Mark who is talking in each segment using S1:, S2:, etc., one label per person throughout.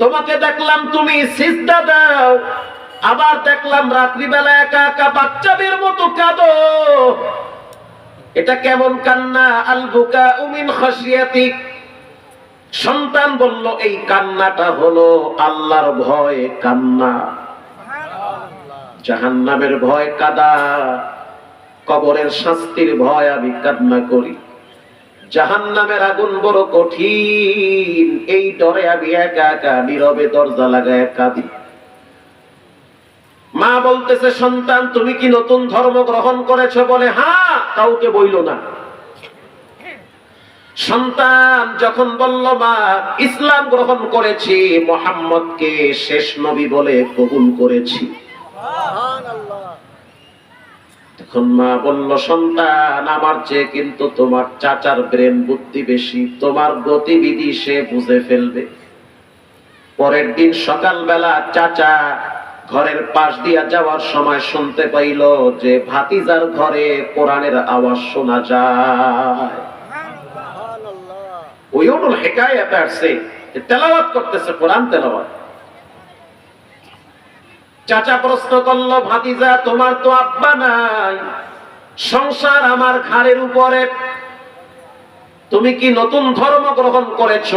S1: তোমাকে দেখলাম তুমি সিজদা দাও, আবার দেখলাম রাত্রিবেলা একা একা বাচ্চাদের মতো কাঁদো। এটা কেমন কান্না? আল বুকা উমিন খাসিয়াতিক সন্তান বলল, এই কান্নাটা হলো আল্লাহর ভয় কান্না। জাহান্নামের ভয় কাদা। কবরের শাস্তির ভয় আমি কান্না করি। জাহান্নামের আগুন বড় কঠিন। এই ডরে আমি একা একা নীরবে দরজা লাগায় কাঁদি। মা বলতেছে, সন্তান, তুমি কি নতুন ধর্ম গ্রহণ করেছ? বলে হ্যাঁ কাউকে বইল না। সন্তান যখন বলল, মা, ইসলাম গ্রহণ করেছি, মোহাম্মদকে শেষ নবী বলে কবুল করেছি। মা বলল সন্তান আমার চেয়ে কিন্তু তোমার চাচার ব্রেন বুদ্ধি বেশি। তোমার গতিবিধি সে বুঝে ফেলবে। পরের দিন সকালবেলা চাচা ঘরের পাশ দিয়া যাওয়ার সময় শুনতে পাইল যে ভাতিজার ঘরে কোরআনের আওয়াজ শোনা যায়। ওই হেকায়াতে আসছে তেলাওয়াত করতেছে কোরআন তেলাওয়াত। চাচা প্রশ্ন করল ভাতিজা তোমার তো আব্বা নাই। সংসার আমার ঘাড়ের উপরে। তুমি কি নতুন ধর্ম গ্রহণ করেছ?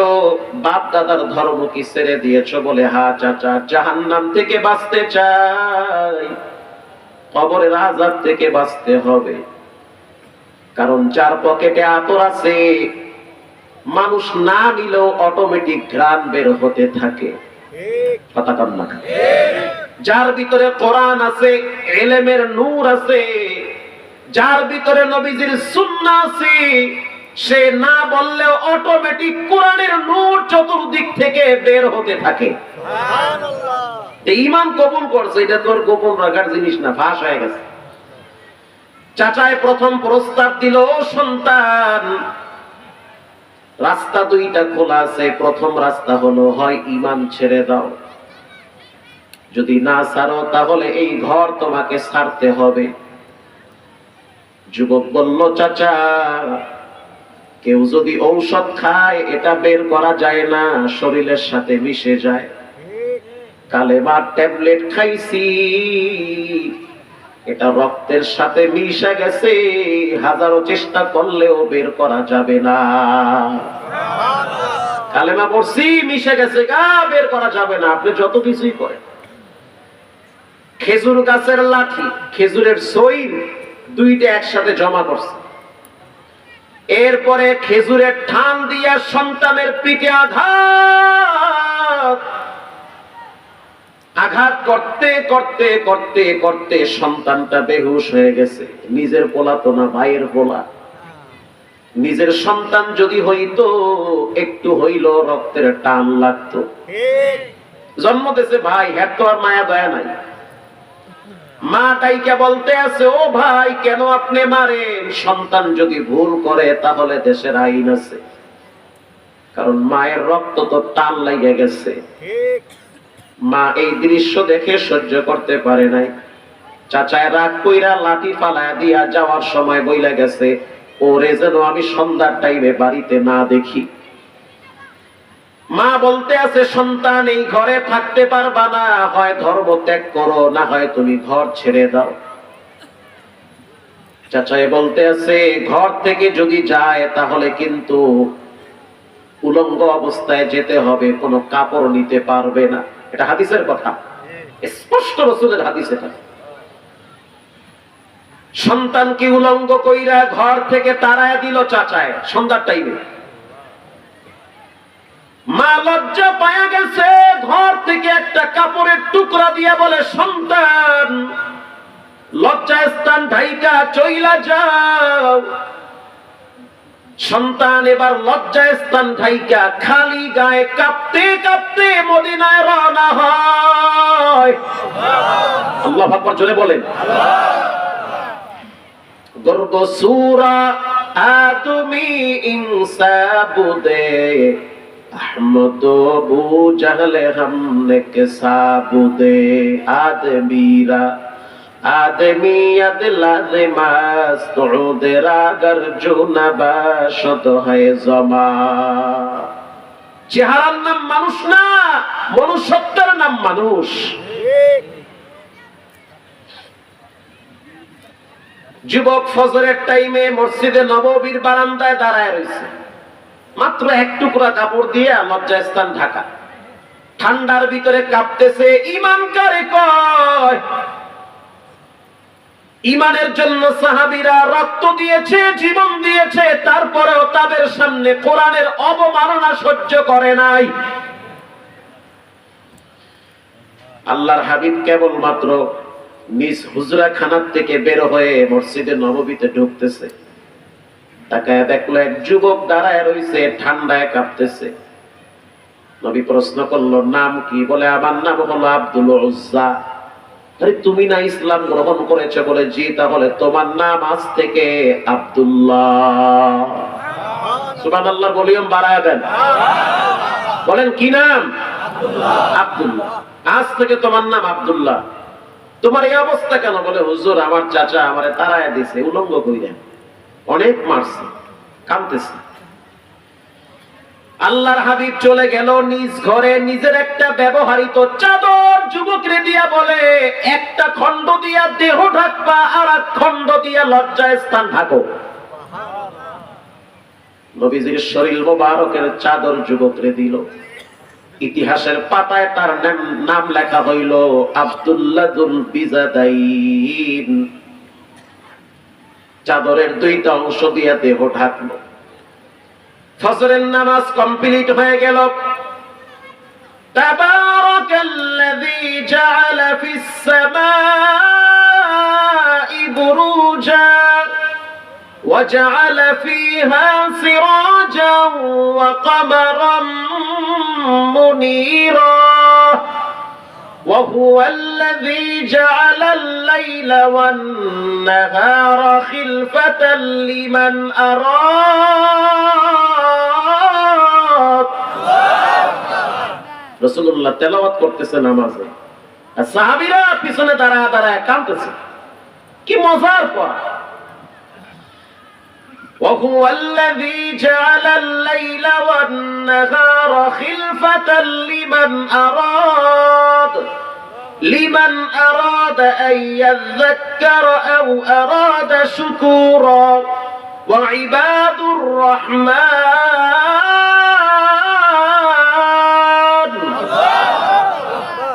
S1: বাপ দাদার ধর্ম কি ছেড়ে দিয়েছ বলে? হা চাচা জাহান্নাম থেকে বাঁচতে চাই। কবরের আজাব থেকে বাঁচতে হবে। কারণ যার পকেটে আতর আছে। মানুষ না নিলেও অটোমেটিক ঘ্রাণ বের হতে থাকে। কথা কন না যার ভিতরে কোরআন আছে এলেমের নূর আছে যার ভিতরে নবীজির সুন্নাহ আছে সে না বললেও অটোমেটিক কোরআনের নূর চতুর্দিক থেকে বের হতে থাকে। ইমান কবুল করছে এটা তোর গোপন রাখার জিনিস না ফাঁস হয়ে গেছে। চাচায় প্রথম প্রস্তাব দিল সন্তান রাস্তা দুইটা খোলা আছে প্রথম রাস্তা হলো হয় ইমান ছেড়ে দাও। যদি না ছাড়ো, তাহলে এই ঘর তোমাকে ছাড়তে হবে। যুবক বলল, চাচা, কেউ যদি ঔষধ খায়, এটা বের করা যায় না, শরীরের সাথে মিশে যায়। কালেমার ট্যাবলেট খাইছি, এটা রক্তের সাথে মিশে গেছে, হাজারো চেষ্টা করলেও বের করা যাবে না। কালেমা পড়ছি, মিশে গেছে, গা বের করা যাবে না, আপনি যত কিছুই করেন। খেজুর গাছের লাঠি খেজুরের সইল দুইটা একসাথে জমা করছে। এরপরে খেজুরের ঠান দিয়া সন্তানের পিঠে আঘাত। আঘাত করতে করতে করতে করতে সন্তানটা বেহুশ হয়ে গেছে। নিজের পোলা তো না ভাইয়ের পোলা। নিজের সন্তান যদি হইতো একটু হইল রক্তের টান লাগতো। জন্ম দিয়েছে ভাই হ্যাঁ তো আর মায়া দয়া নাই। মা তাইকে বলতে আছে ও ভাই কেন আপনি মারেন? সন্তান যদি ভুল করে তাহলে দেশের আইন আছে। কারণ মায়ের রক্ত তো টান লাগে গেছে। মা এই দৃশ্য দেখে সহ্য করতে পারে নাই। চাচায় রাগ কইরা লাঠি ফালায় দিয়া যাওয়ার সময় বইলা গেছে ওরে যেন আমি সন্ধ্যার টাইমে বাড়িতে না দেখি। মা বলতে আছে, সন্তান, এই ঘরে থাকতে পারবা না। হয় ধর্ম ত্যাগ করো, না হয় তুমি ঘর ছেড়ে দাও। চাচাই বলতে আছে, ঘর থেকে যদি যায়, তাহলে কিন্তু উলঙ্গ অবস্থায় যেতে হবে, কোনো কাপড় নিতে পারবে না। এটা হাদিসের কথা। স্পষ্ট রসুলের হাদিস এটা। সন্তানকে উলঙ্গ কইরা ঘর থেকে তাড়ায় দিল চাচায়, সন্ধ্যার টাইমে মা লজ্জা পায়া গেছে, ঘর থেকে একটা কাপড়ের টুকরা দিয়ে বলে, সন্তান লজ্জা স্থান ঢাইকা, চইলা যাও। সন্তান এবার লজ্জা স্থান ঢাইকা, খালি গায়ে কাঁপতে কাঁপতে মদিনায় রওনা হয়। আল্লাহ আকবার জোরে বলেন। গর্ব সুরা আদমি احمد ابو جہل ہم نے کے دے آدمیرا آدمیت لازماس تعود راگر جنب شد ہے زمان চেহারার নাম মানুষ না মনুষ্যত্বের নাম মানুষ যুবক ফজরের টাইমে মসজিদে নববীর বারান্দায় দাঁড়ায় রয়েছে মাত্র এক টুকরা কাপড় দিয়ে লজ্জাস্থান ঢাকা। ঠান্ডার ভিতরে কাঁপতেছে ইমান কারে কয়? ইমানের জন্য সাহাবিরা রক্ত দিয়েছে, জীবন দিয়েছে, তারপরেও তাদের সামনে কোরআনের অবমাননা সহ্য করে নাই। আল্লাহর হাবিব কেবলমাত্র নিজ হুজরা খানার থেকে বের হয়ে মসজিদে নববীতে ঢুকতেছে। তাকায় দেখল এক যুবক দাঁড়ায় রইছে ঠান্ডায় কাঁপতেছে। নবী প্রশ্ন করল নাম কি? বলে আমার নাম হলো আব্দুল উজ্জা। আরে তুমি না ইসলাম গ্রহণ করেছ বলে জি তাহলে তোমার নাম আজ থেকে আব্দুল্লাহ। সুবান আল্লাহ বলিয়ম বাড়ায় দেন। বলেন কি নাম? আব্দুল্লাহ। আজ থেকে তোমার নাম আব্দুল্লাহ। তোমার এই অবস্থা কেন? বলে হুজুর আমার চাচা আমারে তারায় দিছে উলঙ্গ কইরা। অনেক মারছে কামতেছে আল্লাহর হাবিব চলে গেল নিজ ঘরে, নিজের একটা ব্যবহারিত চাদর যুবকরে দিয়া বলে, একটা খণ্ড দিয়া দেহ ঢাকবা আর এক খণ্ড দিয়া লজ্জায় স্থান ঢাকো। নবীজির শরীর মোবারকের চাদর যুবকরে দিল। ইতিহাসের পাতায় তার নাম- লেখা হইল আব্দুল্লাহুল বিজাদাইন। চাদরের দুইটা অংশ দিয়ে দেহ ঢাকলো। ফসরের নামাজ কমপ্লিট হয়ে গেল। وجعل فيها سراجا وقمرا منيرا وهو الذي جعل الليل والنهار خلفة لمن أراد রসুল্লাহ তেলাওয়াত করতেছে নামাজে আর সাহাবিরা পিছনে দাঁড়ায় দাঁড়ায় কাঁদতেছে কি মজার পড়া وهو الذي جعل الليل والنهار خلفة لمن أراد لمن أراد أن يذكر أو أراد شكورا وعباد الرحمن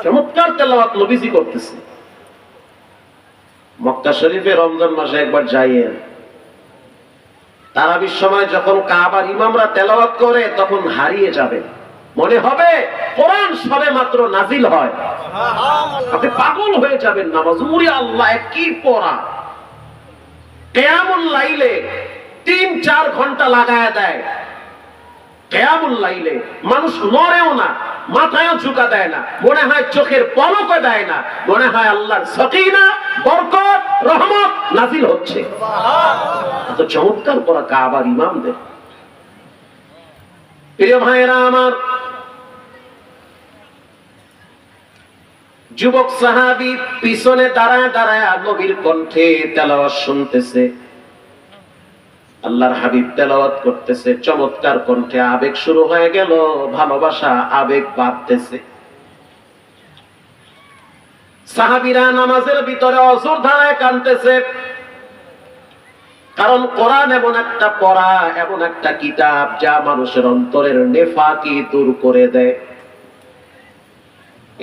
S1: চমৎকার তেলাওয়াত নবীজি করতেছে মক্কা শরীফে রমজান মাসে একবার যাইয়েন তারাবির সময় যখন কাবার ইমামরা তেলাওয়াত করে তখন হারিয়ে যাবে মনে হবে কোরআন সবে মাত্র নাজিল হয়। আপনি পাগল হয়ে যাবেন নামাজ উরি আল্লাহ কি পড়া। কেয়ামুল লাইলে তিন চার ঘণ্টা লাগায় দেয়। কেয়ামুল লাইলে মানুষ মরেও না মাথায়ও ঝুঁকা দেয় না মনে হয় চোখের পলকও দেয় না মনে হয় আল্লাহর সকিনা বরকত রহমত নাজিল হচ্ছে। এত চমৎকার করা কাবার ইমামদের। প্রিয় ভাইয়েরা আমার, যুবক সাহাবি পিছনে দাঁড়ায় দাঁড়ায় নবীর কণ্ঠে তেলাওয়াত শুনতেছে। আল্লাহর হাবিব তেলাওয়াত করতেছে, চমৎকার কণ্ঠে আবেগ শুরু হয়ে গেল, ভালোবাসা, আবেগ বাড়তেছে। সাহাবিরা নামাজের ভিতরে অসুর ধারায় কানতেছে কারণ কোরআন এমন একটা পড়া, এমন একটা কিতাব যা মানুষের অন্তরের নেফাকি দূর করে দেয়।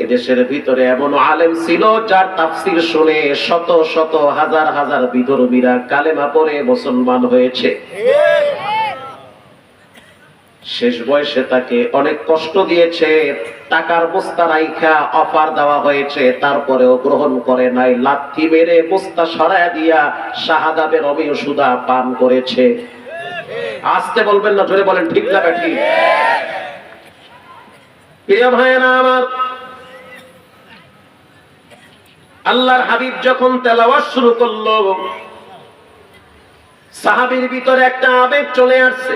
S1: এদেশের ভিতরে এমন আলেম ছিল যার তাফসির শুনে শত শত হাজার হাজার বিধর্মীরা কালেমা পড়ে মুসলমান হয়েছে। শেষ বয়সে তাকে অনেক কষ্ট দিয়েছে, টাকার বস্তা রাইখা অফার দেওয়া হয়েছে, তারপরেও গ্রহণ করে নাই, লাথি মেরে বস্তা সরায় দিয়া শাহাদাবের অমীয় সুদা পান করেছে। আসতে বলবেন না, জোরে বলেন, ঠিক না ঠিক প্রিয় ভাইয়েরা আমার, আল্লাহর হাবিব যখন তেলাওয়াত শুরু করল, সাহাবীর ভিতরে একটা আবেগ চলে আসছে।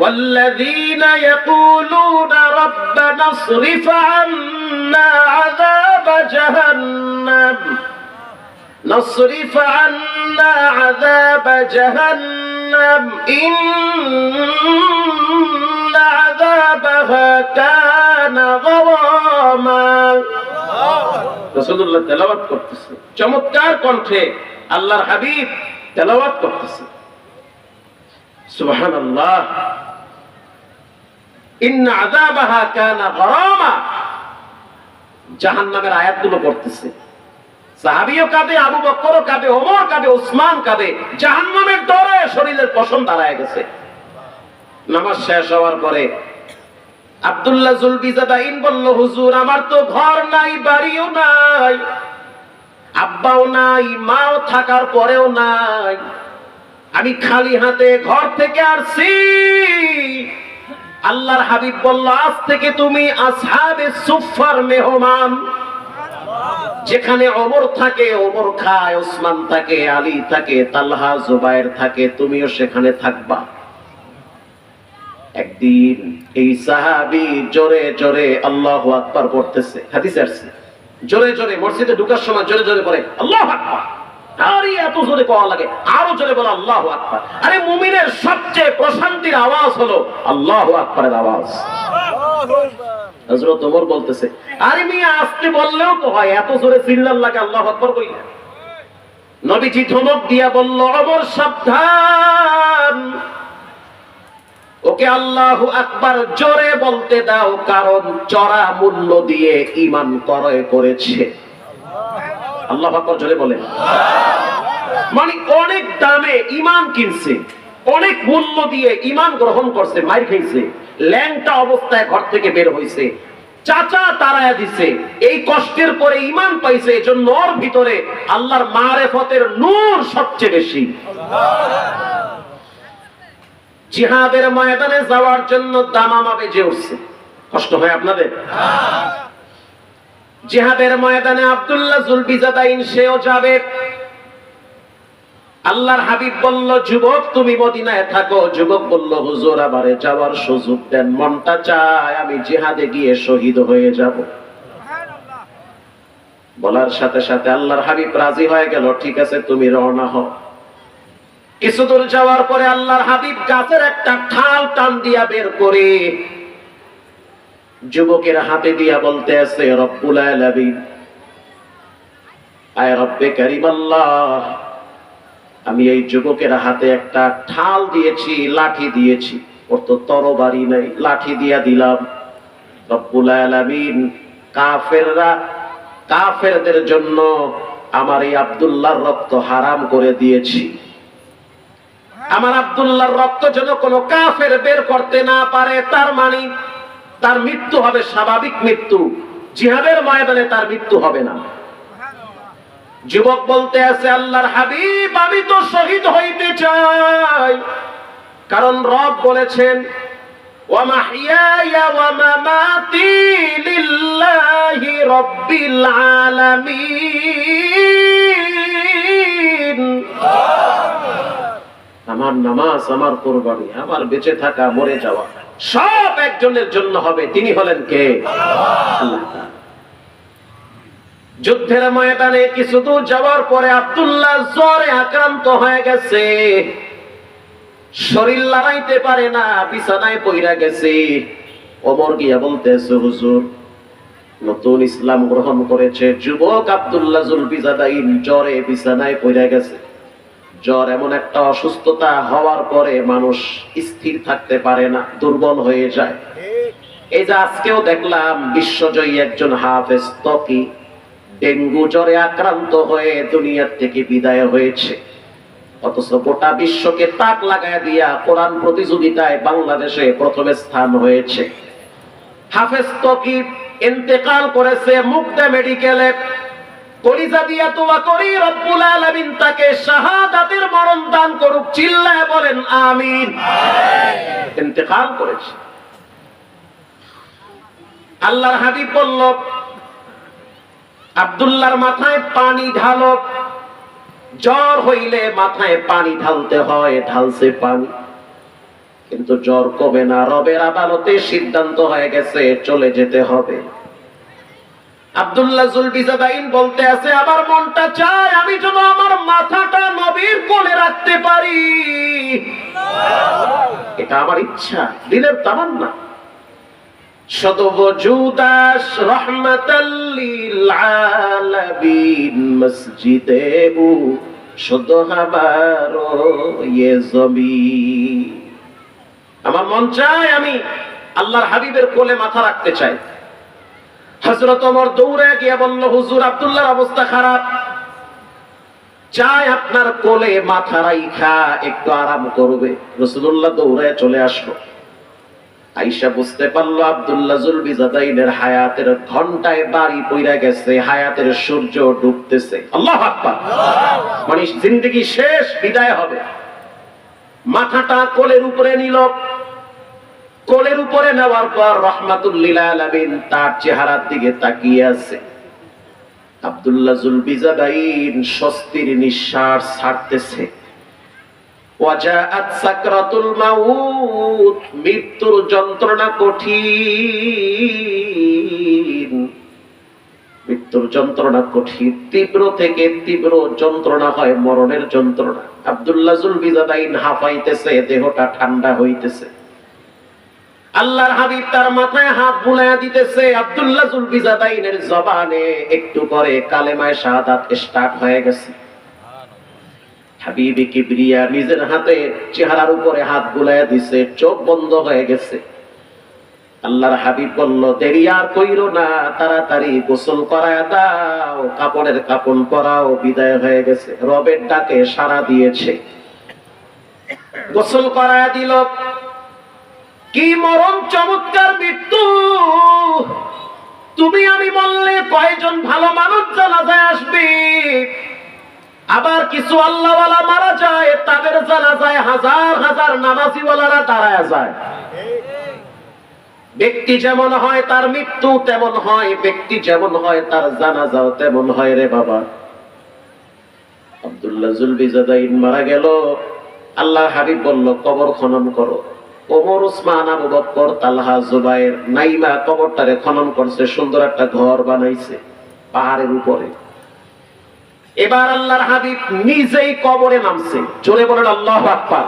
S1: والذين يقولون ربنا اصرف عنا عذاب جهنم نصرف عنا عذاب جهنم إن عذابها كان غراما রসুল্লাহ তেলাওয়াত করতেছে চমৎকার কণ্ঠে আল্লাহর হাবিব তেলাওয়াত করতেছে সুবহান আল্লাহ ইন্ন আযাবাহা কানা গরামা। জাহান্নামের আয়াতগুলো পড়তেছে। সাহাবিও কাঁদে, আবু বক্করও কাঁদে, ওমর কাঁদে, ওসমান কাঁদে। জাহান্নামের ডরে শরীরের পশম দাঁড়ায় গেছে। নামাজ শেষ হওয়ার পরে আব্দুল্লাহ জুলবিজাদাইন বলল, হুজুর, আমার তো ঘর নাই, বাড়িও নাই, আব্বাও নাই, মাও থাকার পরেও নাই। আমি খালি হাতে ঘর থেকে আসছি। আল্লাহর হাবিব বলল, আজ থেকে তুমি আসহাবে সুফার মেহমান। যেখানে অমর থাকে অমর খায়, ওসমান থাকে, আলী থাকে, তালহা, জুবাইর থাকে, তুমিও সেখানে থাকবা। একদিন এই সাহাবি জোরে জোরে আল্লাহ আকবার পড়তেছে। হাদিসে আসছে। জোরে জোরে মসজিদে ঢুকার সময় জোরে জোরে পড়ে আল্লাহ আকবার। আরে এত জোরে পাওয়া লাগে। আরও জোরে বলো আল্লাহ আকবার। আরে মুমিনের সবচেয়ে প্রশান্তির আওয়াজ হলো আল্লাহ আকবারের আওয়াজ। হযরত ওমর বলতেছে, আরে মিয়া, আস্তে বললেও তো হয়, এত জোরে চিল্লার লাগে আল্লাহ কইলে। নবীজি ধমক দিয়া বলল অমর সাবধান। ওকে আল্লাহ আকবার জোরে বলতে দাও, কারণ চড়া মূল্য দিয়ে ইমান ক্রয় করেছে। আল্লাহ আকবার জোরে বলে মানে অনেক দামে ইমান কিনছে, অনেক মূল্য দিয়ে ইমান গ্রহণ করছে মার খাইছে। ল্যাংটা অবস্থায় ঘর থেকে বের হইছে। চাচা তারায়া দিছে, এই কষ্টের পরে ইমান পাইছে, এজন্য ওর ভিতরে আল্লাহর মারেফতের নূর সবচেয়ে বেশি। জিহাদের ময়দানে যাওয়ার জন্য দামামা বেজে উঠছে। কষ্ট হয় আপনাদের? জিহাদের ময়দানে আব্দুল্লাহ জুলবিজাদাইন সেও যাবে। আল্লাহর হাবিব বলল, যুবক, তুমি মদিনায় থাকো। যুবক বলল, হুজুর, আমারে যাওয়ার সুযোগ দেন। মনটা চায় আমি জিহাদে গিয়ে শহীদ হয়ে যাব। বলার সাথে সাথে আল্লাহর হাবিব রাজি হয়ে গেল, ঠিক আছে, তুমি রওনা হও। কিছু দূর যাওয়ার পরে আল্লাহর হাবিব গাছের একটা ঠাল টান দিয়া বের করে যুবকের হাতে দিয়া বলতে আছে, রব্বুল আয় রব্বে আমি এই যুবকের হাতে একটা ঠাল দিয়েছি, লাঠি দিয়েছি। ওর তো তরবারি নাই, লাঠি দিয়া দিলাম। রব্বুল কাফেররা, কাফেরদের জন্য আমার এই আব্দুল্লাহর রক্ত হারাম করে দিয়েছি। আমার আব্দুল্লাহর রক্ত যেন কোনো কাফের বের করতে না পারে, তার মানে তার মৃত্যু হবে স্বাভাবিক মৃত্যু। জিহাদের ময়দানে তার মৃত্যু হবে না। যুবক বলতে আছে, আল্লাহর হাবিব, আমি তো শহীদ হইতে চাই। কারণ রব বলেছেন আমার নামাজ আমার কোরবানি, আমার বেঁচে থাকা, মরে যাওয়া। সব একজনের জন্য হবে, তিনি হলেন কে? যুদ্ধের ময়দানে কিছু দূর যাওয়ার পরে আব্দুল্লাহ জ্বরে আক্রান্ত হয়ে গেছে। শরীর লড়াইতে পারে না, বিছানায় পইরা গেছে। ওমর গিয়া বলতেছে, হুজুর, নতুন ইসলাম গ্রহণ করেছে, যুবক আব্দুল্লাহ জুলবিজাদাইন জ্বরে বিছানায় পইরা গেছে। জ্বর এমন একটা অসুস্থতা হওয়ার পরে মানুষ স্থির থাকতে পারে না, দুর্বল হয়ে যায়। এই যে আজকেও দেখলাম বিশ্বজয়ী একজন হাফেজ তকি ডেঙ্গু জ্বরে আক্রান্ত হয়ে দুনিয়ার থেকে বিদায় হয়েছে। অথচ গোটা বিশ্বকে তাক লাগায় দিয়া কোরআন প্রতিযোগিতায় বাংলাদেশে প্রথম স্থান হয়েছে। হাফেজ তকি ইন্তেকাল করেছে মুক্তা মেডিকেলে কলিজা দিয়া দোয়া করি, রব্বুল আলামিন তাকে শাহাদাতের মরণ দান করুক, চিল্লায় বলেন, আমিন। ইন্তেকাল করেছে। আল্লাহর হাবিব বলল, আব্দুল্লাহর মাথায় পানি ঢালো, জ্বর হইলে মাথায় পানি ঢালতে হয়, ঢালছে পানি। কিন্তু জ্বর কমে না, রবের আদালতে সিদ্ধান্ত হয়ে গেছে, চলে যেতে হবে। আব্দুল্লাহ জুলবিজাদাইন বলতে আছে, আমার মনটা চায় আমি যেন আমার মাথাটা নবীর কোলে রাখতে পারি। এটা আমার ইচ্ছা হাবারো ইয়ে আমার মন চায় আমি আল্লাহর হাবিবের কোলে মাথা রাখতে চাই। হজরত ওমর দৌড়ে গিয়ে বলল, হুজুর, আব্দুল্লাহর অবস্থা খারাপ। চাই আপনার কোলে মাথা রাইখা, একটু আরাম করবে। রসুল্লাহ দৌড়ে চলে আসলো। আইসা বুঝতে পারল, আব্দুল্লাহ জুলবিজাদাইনের হায়াতের ঘন্টায় বাড়ি পইরা গেছে, হায়াতের সূর্য ডুবতেছে। আল্লাহ আকবার। মানে জিন্দগি শেষ, বিদায় হবে। মাথাটা কোলের উপরে নিল। কোলের উপরে নেওয়ার পর রহমাতুল্লিল তার চেহারার দিকে তাকিয়ে আছে। আব্দুল্লাহ জুলবিজাদাইন স্বস্তির নিঃশ্বাস ছাড়তেছে। মৃত্যুর যন্ত্রণা কঠিন। মৃত্যুর যন্ত্রণা কঠিন। তীব্র থেকে তীব্র যন্ত্রণা হয়, মরণের যন্ত্রণা। আব্দুল্লাহ জুলবিজাদাইন হাফাইতেছে, দেহটা ঠান্ডা হইতেছে। আল্লাহর হাবিব তার মাথায় হাত বুলাইয়া দিতেছে, আব্দুল্লাহ জুলবিজাদাইনের জবানে একটু পরে কালেমায় শাহাদাত স্টার্ট হয়ে গেছে। হাবিবি কিবরিয়া নিজের হাতে চেহারার উপরে হাত বুলাইয়া দিছে, চোখ বন্ধ হয়ে গেছে। আল্লাহর হাবিব বলল, দেরি আর না, তাড়াতাড়ি গোসল করায় দাও, কাপড়ের বিদায় হয়ে গেছে। রবের ডাকে সাড়া দিয়েছে। গোসল করায় দিল কি মরণ চমৎকার মৃত্যু? তুমি আমি বললে কয়জন ভালো মানুষ জানাজায় আসবে? আবার কিছু আল্লাহওয়ালা মারা যায়, তাদের জানাজায় হাজার হাজার নামাজিওয়ালারা দাঁড়ায় যায়। ব্যক্তি যেমন হয় তার মৃত্যু তেমন হয়, ব্যক্তি যেমন হয় তার জানাজাও তেমন হয় রে বাবা। আব্দুল্লাহ জুলবিজাদাইন মারা গেল। আল্লাহ হাবিব বলল, কবর খনন করো। ওমর উসমান আবু বক্কর, তালহা, জুবাইর নাইমা কবরটারে খনন করছে, সুন্দর একটা ঘর বানাইছে পাহাড়ের উপরে। এবার আল্লাহর হাবিব নিজেই কবরে নামছে। জোরে বলেন আল্লাহ আকবার।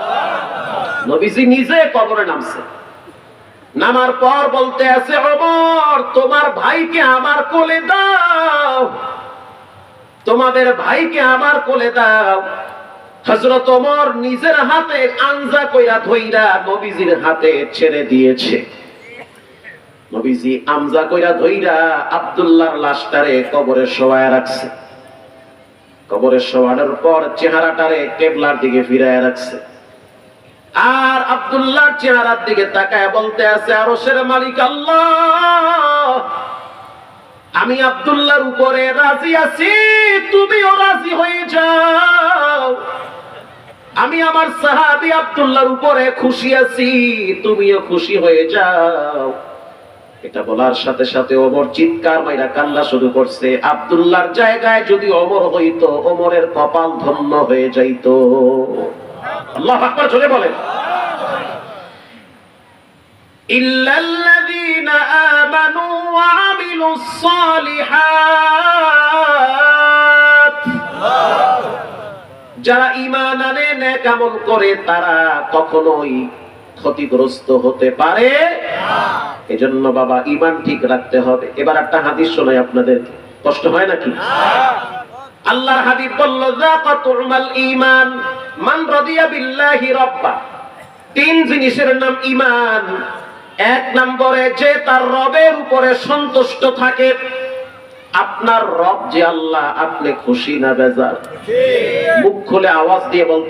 S1: নবীজি নিজে কবরে নামছে। নামার পর বলতে আছে, ওমর, তোমার ভাইকে আমার কোলে দাও। তোমাদের ভাইকে আমার কোলে দাও। হজরত ওমর নিজের হাতে আঞ্জা কইরা ধইরা নবীজির হাতে ছেড়ে দিয়েছে। নবীজি আমজা কইরা ধইরা আব্দুল্লাহর লাশটারে কবরে শোয়ায় রাখছে। কবরে শোয়ানোর পর চেহারাটারে কেবলার দিকে ফিরায় রাখছে। আর আব্দুল্লাহর চেহারার দিকে তাকায় বলতে আছে, আরশের মালিক আল্লাহ, আমি আব্দুল্লাহর উপরে রাজি আছি, তুমিও রাজি হয়ে যাও। আমি আমার সাহাবি আবদুল্লাহর উপরে খুশি আছি, তুমিও খুশি হয়ে যাও। এটা বলার সাথে সাথে অমর চিৎকার মাইরা কান্না শুরু করছে। আবদুল্লাহর জায়গায় যদি অমর হইত অমরের কপাল ধন্য হয়ে যাইত। আল্লাহ আকবার চলে বলেন। ইল্লাল্লাযীনা আমানু ওয়া আমিলুস সালিহাত। যারা ইমান আনে, নেক আমল করে, তারা কখনোই ক্ষতিগ্রস্ত হতে পারে এজন্য বাবা ইমান ঠিক রাখতে হবে। এবার একটা হাদিস শোনাই আপনাদের। কষ্ট হয় নাকি? আল্লাহর হাবিব বলল যাকাতুল মান রাদিয়া বিল্লাহি রাব্বা। তিন জিনিসের নাম ঈমান। এক নম্বরে, যে তার রবের উপরে সন্তুষ্ট থাকে আপনার রব যে আল্লাহ আপনি খুশি না বেজার? মুখ খুলে আওয়াজ দিয়ে বলতে